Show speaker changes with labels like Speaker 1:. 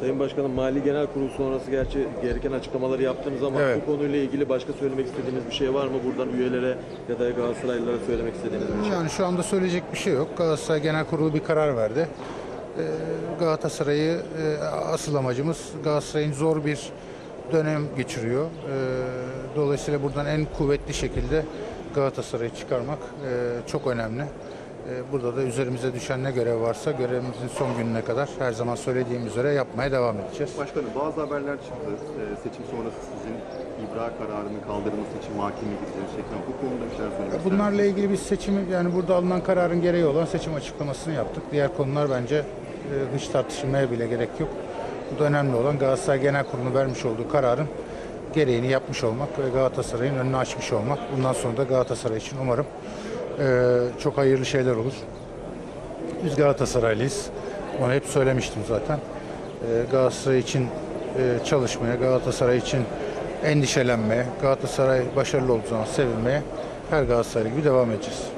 Speaker 1: Sayın Başkanım Mali Genel Kurulu sonrası gerçi gereken açıklamaları yaptınız ama
Speaker 2: Evet.
Speaker 1: bu konuyla ilgili başka söylemek istediğiniz bir şey var mı? Buradan üyelere ya da Galatasaraylılara söylemek istediğiniz bir şey.
Speaker 2: Yani şu anda söyleyecek bir şey yok. Galatasaray Genel Kurulu bir karar verdi. Ee, Galatasaray'ı e, asıl amacımız Galatasaray'ın zor bir dönem geçiriyor. Ee, Dolayısıyla buradan en kuvvetli şekilde Galatasaray'ı çıkarmak e, çok önemli. Ee, Burada da üzerimize düşen ne görev varsa görevimizin son gününe kadar her zaman söylediğim üzere yapmaya devam edeceğiz.
Speaker 3: Başkanım bazı haberler çıktı. Ee, seçim sonrası sizin ibra kararının kaldırılması için mahkemeye gideceğiniz şeklinde. Bu konuda bir şeyler söylemek
Speaker 2: Bunlarla ilgili biz seçimi yani burada alınan kararın gereği olan seçim açıklamasını yaptık. Diğer konular bence e, hiç tartışılmaya bile gerek yok. Bu da önemli olan Galatasaray Genel Kurulu vermiş olduğu kararın gereğini yapmış olmak ve Galatasaray'ın önünü açmış olmak. Bundan sonra da Galatasaray için umarım e, çok hayırlı şeyler olur. Biz Galatasaraylıyız. Onu hep söylemiştim zaten. E, Galatasaray için e, çalışmaya, Galatasaray için endişelenmeye, Galatasaray başarılı olduğu zaman sevilmeye her Galatasaray gibi devam edeceğiz.